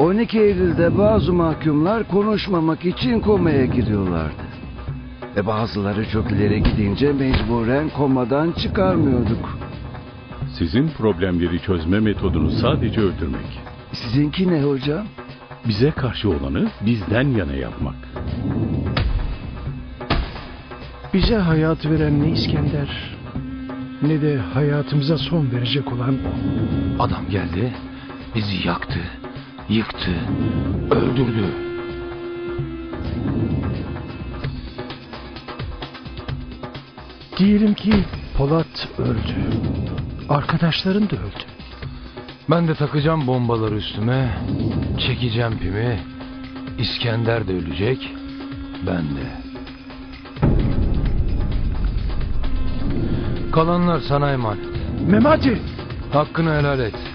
12 Eylül'de bazı mahkumlar konuşmamak için komaya giriyorlardı. Ve bazıları çok ileri gidince mecburen komadan çıkarmıyorduk. Sizin problemleri çözme metodunuz sadece öldürmek. Sizinki ne hocam? Bize karşı olanı bizden yana yapmak. Bize hayat veren ne İskender ne de hayatımıza son verecek olan. Adam geldi, bizi yaktı, yıktı, öldürdü. Diyelim ki Polat öldü. Arkadaşların da öldü. Ben de takacağım bombaları üstüme, çekeceğim pimi. İskender de ölecek, ben de. Kalanlar sana emanet. Memati! Hakkını helal et.